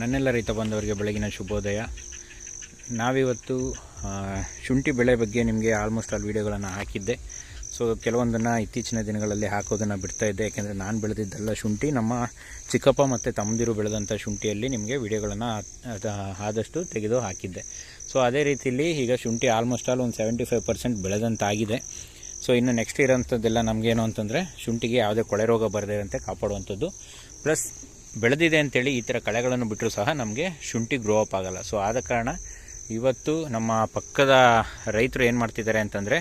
ನನ್ನೆಲ್ಲ ರೈತ ಬಂದವರಿಗೆ ಬೆಳಗಿನ ಶುಭೋದಯ. ನಾವಿವತ್ತು ಶುಂಠಿ ಬೆಳೆ ಬಗ್ಗೆ ನಿಮಗೆ ಆಲ್ಮೋಸ್ಟ್ ಆಲ್ ವೀಡಿಯೋಗಳನ್ನು ಹಾಕಿದ್ದೆ. ಸೊ ಕೆಲವೊಂದನ್ನು ಇತ್ತೀಚಿನ ದಿನಗಳಲ್ಲಿ ಹಾಕೋದನ್ನು ಬಿಡ್ತಾ ಇದ್ದೆ. ಯಾಕೆಂದರೆ ನಾನು ಬೆಳೆದಿದ್ದೆಲ್ಲ ಶುಂಠಿ, ನಮ್ಮ ಚಿಕ್ಕಪ್ಪ ಮತ್ತು ತಮ್ಮದಿರು ಬೆಳೆದಂಥ ಶುಂಠಿಯಲ್ಲಿ ನಿಮಗೆ ವೀಡಿಯೋಗಳನ್ನು ಆದಷ್ಟು ತೆಗೆದು ಹಾಕಿದ್ದೆ. ಸೊ ಅದೇ ರೀತಿಯಲ್ಲಿ ಈಗ ಶುಂಠಿ ಆಲ್ಮೋಸ್ಟ್ ಆಲ್ ಒಂದು ಸೆವೆಂಟಿ ಫೈವ್ ಪರ್ಸೆಂಟ್ ಬೆಳೆದಂತಾಗಿದೆ. ಸೊ ಇನ್ನು ನೆಕ್ಸ್ಟ್ ಇರೋಂಥದ್ದೆಲ್ಲ ನಮಗೇನು ಅಂತಂದರೆ ಶುಂಠಿಗೆ ಯಾವುದೇ ಕೊಳೆ ರೋಗ ಬರದೇ ಇರೋಂತೆ ಕಾಪಾಡುವಂಥದ್ದು. ಪ್ಲಸ್ ಬೆಳೆದಿದೆ ಅಂತೇಳಿ ಈ ಥರ ಕಳೆಗಳನ್ನು ಬಿಟ್ಟರೂ ಸಹ ನಮಗೆ ಶುಂಠಿ ಗ್ರೋ ಅಪ್ ಆಗಲ್ಲ. ಸೊ ಆದ ಕಾರಣ ಇವತ್ತು ನಮ್ಮ ಪಕ್ಕದ ರೈತರು ಏನು ಮಾಡ್ತಿದ್ದಾರೆ ಅಂತಂದರೆ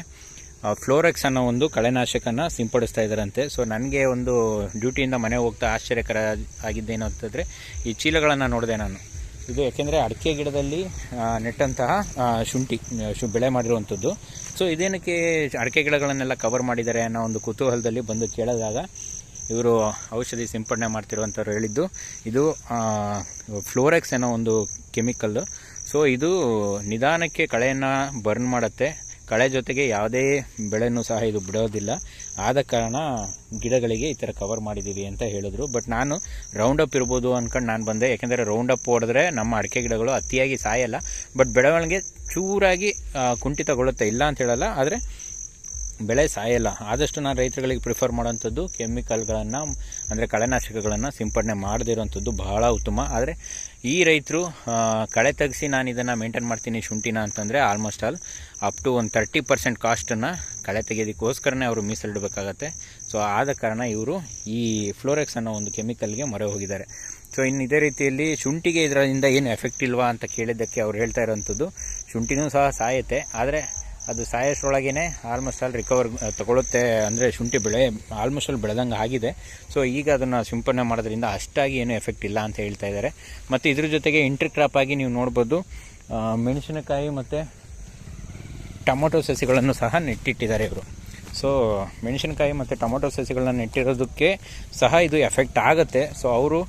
ಫ್ಲೋರೆಕ್ಸ್ ಅನ್ನೋ ಒಂದು ಕಳೆನಾಶಕನ ಸಿಂಪಡಿಸ್ತಾ ಇದ್ದಾರಂತೆ. ಸೊ ನನಗೆ ಒಂದು ಡ್ಯೂಟಿಯಿಂದ ಮನೆ ಹೋಗ್ತಾ ಆಶ್ಚರ್ಯಕರ ಆಗಿದ್ದೇನು ಅಂತಂದರೆ, ಈ ಚೀಲಗಳನ್ನು ನೋಡಿದೆ ನಾನು. ಇದು ಯಾಕೆಂದರೆ ಅಡಿಕೆ ಗಿಡದಲ್ಲಿ ನೆಟ್ಟಂತಹ ಶುಂಠಿ ಶು, ಬೆಳೆ ಮಾಡಿರುವಂಥದ್ದು ಸೊ ಇದೇನಕ್ಕೆ ಅಡಿಕೆ ಗಿಡಗಳನ್ನೆಲ್ಲ ಕವರ್ ಮಾಡಿದ್ದಾರೆ ಅನ್ನೋ ಒಂದು ಕುತೂಹಲದಲ್ಲಿ ಬಂದು ಕೇಳಿದಾಗ ಇವರು ಔಷಧಿ ಸಿಂಪಡಣೆ ಮಾಡ್ತಿರುವಂಥವ್ರು ಹೇಳಿದ್ದು. ಇದು ಫ್ಲೋರೆಕ್ಸ್ ಅನ್ನೋ ಒಂದು ಕೆಮಿಕಲ್ಲು. ಸೊ, ಇದು ನಿಧಾನಕ್ಕೆ ಕಳೆಯನ್ನು ಬರ್ನ್ ಮಾಡುತ್ತೆ. ಕಳೆ ಜೊತೆಗೆ ಯಾವುದೇ ಬೆಳೆನೂ ಸಹ ಇದು ಬಿಡೋದಿಲ್ಲ. ಆದ ಕಾರಣ ಗಿಡಗಳಿಗೆ ಈ ಥರ ಕವರ್ ಮಾಡಿದ್ದೀವಿ ಅಂತ ಹೇಳಿದ್ರು. ಬಟ್ ನಾನು ರೌಂಡ್ ಅಪ್ ಇರ್ಬೋದು ಅಂದ್ಕೊಂಡು ನಾನು ಬಂದೆ. ಯಾಕೆಂದರೆ ರೌಂಡ್ ಅಪ್ ಹೊಡೆದ್ರೆ ನಮ್ಮ ಅಡಿಕೆ ಗಿಡಗಳು ಅತಿಯಾಗಿ ಸಾಯಲ್ಲ. ಬಟ್ ಬೆಳವಣಿಗೆ ಚೂರಾಗಿ ಕುಂಠಿತಗೊಳ್ಳುತ್ತೆ. ಇಲ್ಲ ಅಂತ ಹೇಳಲ್ಲ. ಆದರೆ ಬೆಳೆ ಸಾಯಲ್ಲ. ಆದಷ್ಟು ನಾನು ರೈತರುಗಳಿಗೆ ಪ್ರಿಫರ್ ಮಾಡೋವಂಥದ್ದು ಕೆಮಿಕಲ್ಗಳನ್ನು, ಅಂದರೆ ಕಳೆನಾಶಕಗಳನ್ನು ಸಿಂಪಡಣೆ ಮಾಡದಿರೋಂಥದ್ದು ಬಹಳ ಉತ್ತಮ. ಆದರೆ ಈ ರೈತರು ಕಳೆ ತೆಗೆಸಿ ನಾನು ಇದನ್ನು ಮೇಂಟೈನ್ ಮಾಡ್ತೀನಿ ಶುಂಠಿನ ಅಂತಂದರೆ ಆಲ್ಮೋಸ್ಟ್ ಆಲ್ ಅಪ್ ಟು ಒಂದು ತರ್ಟಿ ಪರ್ಸೆಂಟ್ ಕಾಸ್ಟನ್ನು ಕಳೆ ತೆಗೆಯೋದಕ್ಕೋಸ್ಕರನೇ ಅವರು ಮೀಸಲಿಡಬೇಕಾಗತ್ತೆ. ಸೊ ಆದ ಕಾರಣ ಇವರು ಈ ಫ್ಲೋರೆಕ್ಸ್ ಅನ್ನೋ ಒಂದು ಕೆಮಿಕಲ್ಗೆ ಮೊರೆ ಹೋಗಿದ್ದಾರೆ. ಸೊ ಇನ್ನು ಇದೇ ರೀತಿಯಲ್ಲಿ ಶುಂಠಿಗೆ ಇದರಿಂದ ಏನು ಎಫೆಕ್ಟ್ ಇಲ್ವಾ ಅಂತ ಕೇಳಿದ್ದಕ್ಕೆ ಅವ್ರು ಹೇಳ್ತಾ ಇರೋವಂಥದ್ದು ಶುಂಠಿನೂ ಸಹ ಸಾಯುತ್ತೆ. ಆದರೆ ಅದು ಸಾಯಷ್ಟ್ರೊಳಗೇನೆ ಆಲ್ಮೋಸ್ಟ್ ಆಲ್ ರಿಕವರ್ ತಗೊಳುತ್ತೆ ಅಂದರೆ ಶುಂಠಿ ಬೆಳೆ ಆಲ್ಮೋಸ್ಟ್ ಆಲ್ ಬೆಳೆದಂಗೆ ಆಗಿದೆ. ಸೊ ಈಗ ಅದನ್ನು ಸಿಂಪಡಣೆ ಮಾಡೋದ್ರಿಂದ ಅಷ್ಟಾಗಿ ಏನು ಎಫೆಕ್ಟ್ ಇಲ್ಲ ಅಂತ ಹೇಳ್ತಾ ಇದ್ದಾರೆ. ಮತ್ತು ಇದ್ರ ಜೊತೆಗೆ ಇಂಟ್ರಿ ಕ್ರಾಪ್ ಆಗಿ ನೀವು ನೋಡ್ಬೋದು ಮೆಣಸಿನಕಾಯಿ ಮತ್ತು ಟೊಮೊಟೊ ಸಸಿಗಳನ್ನು ಸಹ ನೆಟ್ಟಿಟ್ಟಿದ್ದಾರೆ ಇವರು. ಸೊ ಮೆಣಸಿನಕಾಯಿ ಮತ್ತು ಟೊಮೊಟೊ ಸಸಿಗಳನ್ನ ನೆಟ್ಟಿರೋದಕ್ಕೆ ಸಹ ಇದು ಎಫೆಕ್ಟ್ ಆಗುತ್ತೆ. ಸೊ ಅವರು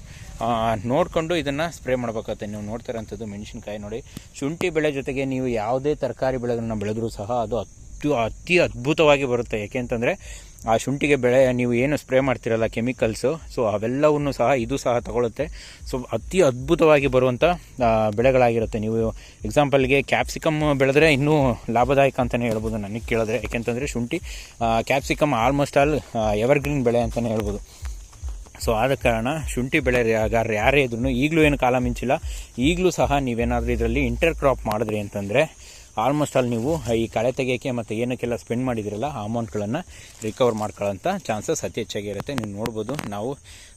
ನೋಡಿಕೊಂಡು ಇದನ್ನು ಸ್ಪ್ರೇ ಮಾಡಬೇಕಾಗತ್ತೆ. ನೀವು ನೋಡ್ತಿರೋಂಥದ್ದು ಮೆಣಸಿನ್ಕಾಯಿ ನೋಡಿ. ಶುಂಠಿ ಬೆಳೆ ಜೊತೆಗೆ ನೀವು ಯಾವುದೇ ತರಕಾರಿ ಬೆಳೆಗಳನ್ನ ಬೆಳೆದರೂ ಸಹ ಅದು ಅತ್ಯು, ಅತಿ ಅದ್ಭುತವಾಗಿ ಬರುತ್ತೆ. ಏಕೆಂತಂದರೆ ಆ ಶುಂಠಿಗೆ ಬೆಳೆ ನೀವು ಏನು ಸ್ಪ್ರೇ ಮಾಡ್ತಿರಲ್ಲ ಕೆಮಿಕಲ್ಸು ಸೊ ಅವೆಲ್ಲವನ್ನು ಸಹ ಇದು ಸಹ ತಗೊಳುತ್ತೆ. ಸೊ ಅತಿ ಅದ್ಭುತವಾಗಿ ಬರುವಂಥ ಬೆಳೆಗಳಾಗಿರುತ್ತೆ. ನೀವು ಎಕ್ಸಾಂಪಲ್ಗೆ ಕ್ಯಾಪ್ಸಿಕಮ್ ಬೆಳೆದ್ರೆ ಇನ್ನೂ ಲಾಭದಾಯಕ ಅಂತಲೇ ಹೇಳ್ಬೋದು ನನಗೆ ಕೇಳಿದ್ರೆ. ಯಾಕೆಂತಂದರೆ ಶುಂಠಿ ಕ್ಯಾಪ್ಸಿಕಮ್ ಆಲ್ಮೋಸ್ಟ್ ಆಲ್ ಎವರ್ಗ್ರೀನ್ ಬೆಳೆ ಅಂತಲೇ ಹೇಳ್ಬೋದು. ಸೊ ಆದ ಕಾರಣ ಶುಂಠಿ ಬೆಳೆಗಾರರು ಯಾರೇ ಇದ್ರೂ ಈಗಲೂ ಏನು ಕಾಲ ಮಿಂಚಿಲ್ಲ. ಈಗಲೂ ಸಹ ನೀವೇನಾದರೂ ಇದರಲ್ಲಿ ಇಂಟರ್ ಕ್ರಾಪ್ ಮಾಡಿದ್ರಿ ಅಂತಂದರೆ ಆಲ್ಮೋಸ್ಟ್ ಅಲ್ಲಿ ನೀವು ಈ ಕಳೆ ತೆಗೆಯೋಕ್ಕೆ ಮತ್ತು ಏನಕ್ಕೆಲ್ಲ ಸ್ಪೆಂಡ್ ಮಾಡಿದಿರಲ್ಲ, ಆ ಅಮೌಂಟ್ಗಳನ್ನು ರಿಕವರ್ ಮಾಡ್ಕೊಳ್ಳೋಂಥ ಚಾನ್ಸಸ್ ಅತಿ ಹೆಚ್ಚಾಗಿರುತ್ತೆ ನೀವು ನೋಡ್ಬೋದು, ನಾವು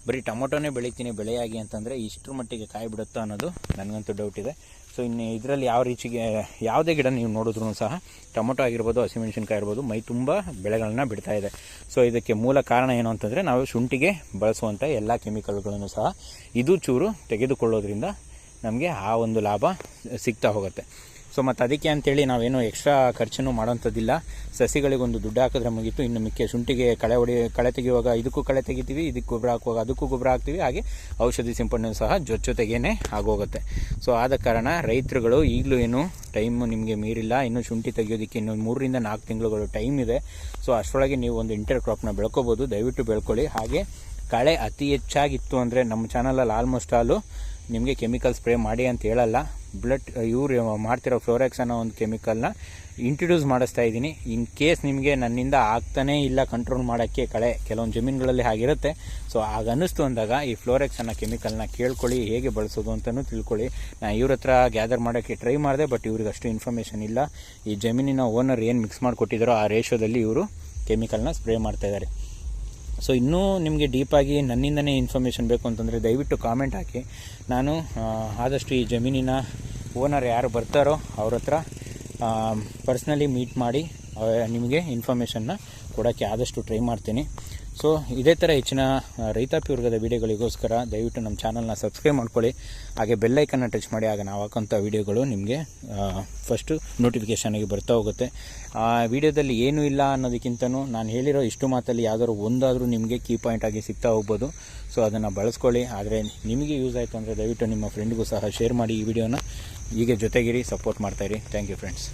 ಬರೀ ಟೊಮೊಟೊನೇ ಬೆಳಿತೀನಿ, ಬೆಳೆಯಾಗಿ ಅಂತಂದರೆ ಇಷ್ಟರ ಮಟ್ಟಿಗೆ ಕಾಯಿ ಬಿಡುತ್ತೋ ಅನ್ನೋದು ನನಗಂತೂ ಡೌಟ್ ಇದೆ. ಸೊ ಇನ್ನು ಇದರಲ್ಲಿ ಯಾವ ರೀತಿಗೆ, ಯಾವುದೇ ಗಿಡ ನೀವು ನೋಡಿದ್ರೂ ಸಹ, ಟೊಮೊಟೊ ಆಗಿರ್ಬೋದು, ಹಸಿಮೆಣಸಿನ್ಕಾಯಿ ಇರ್ಬೋದು ಮೈ ತುಂಬ ಬೆಳೆಗಳನ್ನ ಬಿಡ್ತಾ ಇದೆ. ಸೊ ಇದಕ್ಕೆ ಮೂಲ ಕಾರಣ ಏನು ಅಂತಂದರೆ ನಾವು ಶುಂಠಿಗೆ ಬಳಸುವಂಥ ಎಲ್ಲ ಕೆಮಿಕಲ್ಗಳನ್ನು ಸಹ ಇದು ಚೂರು ತೆಗೆದುಕೊಳ್ಳೋದ್ರಿಂದ ನಮಗೆ ಆ ಒಂದು ಲಾಭ ಸಿಗ್ತಾ ಹೋಗುತ್ತೆ. ಸೊ ಮತ್ತು ಅದಕ್ಕೆ ಅಂತೇಳಿ ನಾವೇನು ಎಕ್ಸ್ಟ್ರಾ ಖರ್ಚನ್ನು ಮಾಡೋಂಥದ್ದಿಲ್ಲ. ಸಸಿಗಳಿಗೊಂದು ದುಡ್ಡು ಹಾಕಿದ್ರೆ ಮುಗೀತು. ಇನ್ನು ಮಿಕ್ಕೆ ಶುಂಠಿಗೆ ಕಳೆ ಹೊಡಿ, ಕಳೆ ತೆಗೆಯುವಾಗ ಇದಕ್ಕೂ ಕಳೆ ತೆಗಿತೀವಿ, ಇದಕ್ಕೆ ಗೊಬ್ಬರ ಹಾಕುವಾಗ ಅದಕ್ಕೂ ಗೊಬ್ಬರ ಹಾಕ್ತೀವಿ. ಹಾಗೆ ಔಷಧಿ ಸಿಂಪಡಣೆ ಸಹ ಜೊತೆ ಆಗೋಗುತ್ತೆ. ಸೊ ಆದ ಕಾರಣ ರೈತರುಗಳು ಈಗಲೂ ಏನು ಟೈಮು ನಿಮಗೆ ಮೀರಿಲ್ಲ. ಇನ್ನು ಶುಂಠಿ ತೆಗೆಯೋದಕ್ಕೆ ಇನ್ನು ಮೂರರಿಂದ ನಾಲ್ಕು ತಿಂಗಳುಗಳು ಟೈಮ್ ಇದೆ. ಸೊ ಅಷ್ಟರೊಳಗೆ ನೀವು ಒಂದು ಇಂಟರ್ ಕ್ರಾಪ್ನ ಬೆಳ್ಕೋಬೋದು. ದಯವಿಟ್ಟು ಬೆಳ್ಕೊಳ್ಳಿ. ಹಾಗೆ ಕಳೆ ಅತಿ ಹೆಚ್ಚಾಗಿತ್ತು ಅಂದರೆ ನಮ್ಮ ಚಾನಲಲ್ಲಿ ಆಲ್ಮೋಸ್ಟ್ ಆಲು ನಿಮಗೆ ಕೆಮಿಕಲ್ ಸ್ಪ್ರೇ ಮಾಡಿ ಅಂತ ಹೇಳಲ್ಲ. ಬ್ಲಡ್ ಇವ್ರು ಮಾಡ್ತಿರೋ ಫ್ಲೋರೆಕ್ಸ್ ಅನ್ನೋ ಒಂದು ಕೆಮಿಕಲ್ನ ಇಂಟ್ರಡ್ಯೂಸ್ ಮಾಡಿಸ್ತಾ ಇದ್ದೀನಿ. ಇನ್ ಕೇಸ್ ನಿಮಗೆ ನನ್ನಿಂದ ಆಗ್ತಾನೇ ಇಲ್ಲ ಕಂಟ್ರೋಲ್ ಮಾಡೋಕ್ಕೆ ಕಳೆ, ಕೆಲವೊಂದು ಜಮೀನುಗಳಲ್ಲಿ ಹಾಗಿರುತ್ತೆ. ಸೊ ಆಗ ಅನ್ನಿಸ್ತು ಅಂದಾಗ ಈ ಫ್ಲೋರೆಕ್ಸ್ ಅನ್ನೋ ಕೆಮಿಕಲ್ನ ಕೇಳ್ಕೊಳ್ಳಿ, ಹೇಗೆ ಬಳಸೋದು ಅಂತಲೂ ತಿಳ್ಕೊಳ್ಳಿ. ನಾನು ಇವ್ರ ಹತ್ರ ಗ್ಯಾದರ್ ಮಾಡೋಕ್ಕೆ ಟ್ರೈ ಮಾಡಿದೆ ಬಟ್ ಇವ್ರಿಗೆ ಅಷ್ಟು ಇನ್ಫಾರ್ಮೇಷನ್ ಇಲ್ಲ. ಈ ಜಮೀನಿನ ಓನರ್ ಏನು ಮಿಕ್ಸ್ ಮಾಡಿಕೊಟ್ಟಿದ್ದಾರೋ ಆ ರೇಷೋದಲ್ಲಿ ಇವರು ಕೆಮಿಕಲ್ನ ಸ್ಪ್ರೇ ಮಾಡ್ತಾ ಇದ್ದಾರೆ ಸೊ ಇನ್ನೂ ನಿಮಗೆ ಡೀಪಾಗಿ ನನ್ನಿಂದನೇ ಇನ್ಫಾರ್ಮೇಷನ್ ಬೇಕು ಅಂತಂದರೆ ದಯವಿಟ್ಟು ಕಾಮೆಂಟ್ ಹಾಕಿ. ನಾನು ಆದಷ್ಟು ಈ ಜಮೀನಿನ ಓನರ್ ಯಾರು ಬರ್ತಾರೋ ಅವ್ರ ಹತ್ರ ಪರ್ಸ್ನಲಿ ಮೀಟ್ ಮಾಡಿ ನಿಮಗೆ ಇನ್ಫಾರ್ಮೇಷನ್ನ ಕೊಡೋಕ್ಕೆ ಆದಷ್ಟು ಟ್ರೈ ಮಾಡ್ತೀನಿ. ಸೊ ಇದೇ ಥರ ಹೆಚ್ಚಿನ ರೈತಾಪಿ ವರ್ಗದ ವಿಡಿಯೋಗಳಿಗೋಸ್ಕರ ದಯವಿಟ್ಟು ನಮ್ಮ ಚಾನಲ್ನ ಸಬ್ಸ್ಕ್ರೈಬ್ ಮಾಡ್ಕೊಳ್ಳಿ. ಹಾಗೆ ಬೆಲ್ಲೈಕನ್ನ ಟಚ್ ಮಾಡಿ, ಆಗ ನಾವು ಹಾಕೋಂಥ ವೀಡಿಯೋಗಳು ನಿಮಗೆ ಫಸ್ಟು ನೋಟಿಫಿಕೇಷನಾಗಿ ಬರ್ತಾ ಹೋಗುತ್ತೆ. ಆ, ವಿಡಿಯೋದಲ್ಲಿ ಏನೂ ಇಲ್ಲ ಅನ್ನೋದಕ್ಕಿಂತನೂ ನಾನು ಹೇಳಿರೋ ಇಷ್ಟು ಮಾತಲ್ಲಿ ಯಾವ್ದಾದ್ರು ಒಂದಾದರೂ ನಿಮಗೆ ಕೀ ಪಾಯಿಂಟ್ ಆಗಿ ಸಿಗ್ತಾ ಹೋಗ್ಬೋದು. ಸೊ ಅದನ್ನು ಬಳಸ್ಕೊಳ್ಳಿ. ಆದರೆ ನಿಮಗೆ ಯೂಸ್ ಆಯಿತು ಅಂದರೆ ದಯವಿಟ್ಟು ನಿಮ್ಮ ಫ್ರೆಂಡ್ಗೂ ಸಹ ಶೇರ್ ಮಾಡಿ ಈ ವಿಡಿಯೋನ. ಹೀಗೆ ಜೊತೆಗಿರಿ ಸಪೋರ್ಟ್ ಮಾಡ್ತಾಯಿರಿ ಥ್ಯಾಂಕ್ ಯು ಫ್ರೆಂಡ್ಸ್